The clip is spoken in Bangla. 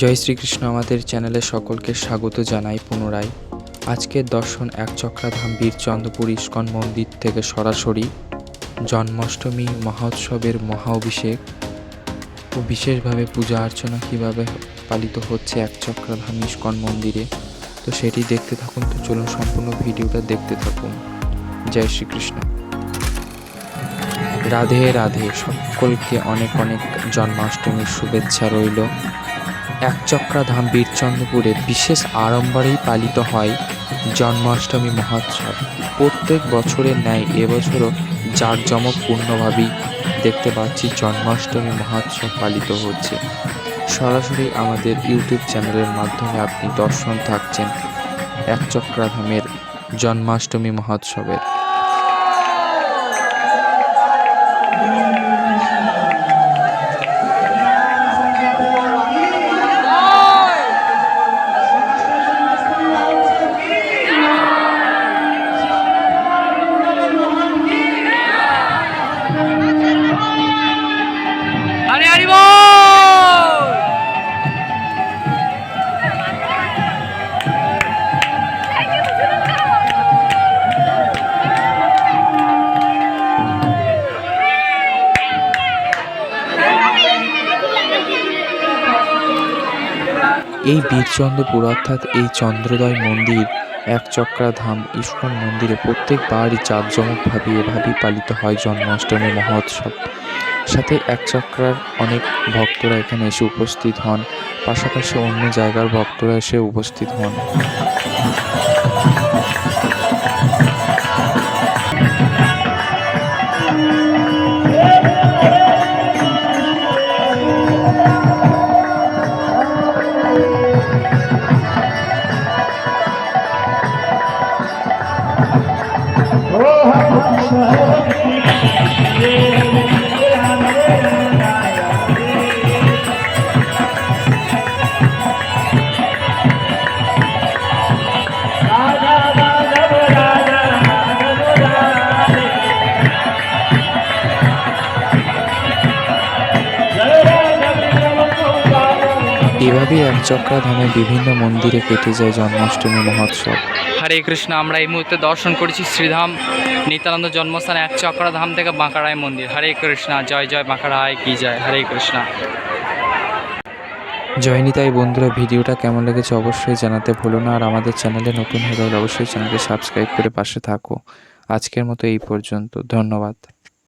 জয় শ্রীকৃষ্ণ আমাদের চ্যানেলে সকলকে স্বাগত জানাই পুনরায়। আজকের দর্শন এক চক্রাধাম বীরচন্দ্রপুর ইস্কন মন্দির থেকে সরাসরি জন্মাষ্টমী মহোৎসবের মহা অভিষেক ও বিশেষভাবে পূজা অর্চনা কীভাবে পালিত হচ্ছে এক চক্রাধাম ইস্কন মন্দিরে। তো সেটি দেখতে থাকুন, তো চলুন সম্পূর্ণ ভিডিওটা দেখতে থাকুন। জয় শ্রীকৃষ্ণ। রাধে রাধে, সকলকে অনেক অনেক জন্মাষ্টমীর শুভেচ্ছা রইল। একচক্রাধাম বীরচন্দ্রপুরে বিশেষ আড়ম্বরেই পালিত হয় জন্মাষ্টমী মহোৎসব। প্রত্যেক বছরের ন্যায় এবছরও জাঁকজমকপূর্ণভাবেই দেখতে পাচ্ছি জন্মাষ্টমী মহোৎসব পালিত হচ্ছে। সরাসরি আমাদের ইউটিউব চ্যানেলের মাধ্যমে আপনি দর্শন থাকছেন একচক্রাধামের জন্মাষ্টমী মহোৎসবের। এই বীরচন্দ্রপুর অর্থাৎ এই চন্দ্রোদয় মন্দির এক চক্রাধাম ইস্কন মন্দিরে প্রত্যেকবারই জাঁকজমকভাবে এভাবেই পালিত হয় জন্মাষ্টমী মহোৎসব সাথে এক চক্রার অনেক ভক্তরা এখানে এসে উপস্থিত হন পাশাপাশি অন্য জায়গার ভক্তরা এসে উপস্থিত হন Oh, এভাবেই এক চক্রাধামে বিভিন্ন মন্দিরে কেটে যায় জন্মাষ্টমী মহোৎসব। হরে কৃষ্ণ আমরা এই মুহূর্তে দর্শন করেছি শ্রীধাম নিত্যানন্দ জন্মস্থান এক চক্রধাম থেকে বাঁকারায় মন্দির। হরে কৃষ্ণ জয় জয় বাঁকারায় কি জয়? হরে কৃষ্ণ। জয়নিতাই বন্ধুরা ভিডিওটা কেমন লেগেছে অবশ্যই জানাতে ভুলো না। আর আমাদের চ্যানেলে নতুন হয়ে গেলে অবশ্যই চ্যানেলকে সাবস্ক্রাইব করে পাশে থাকো। আজকের মতো এই পর্যন্ত ধন্যবাদ।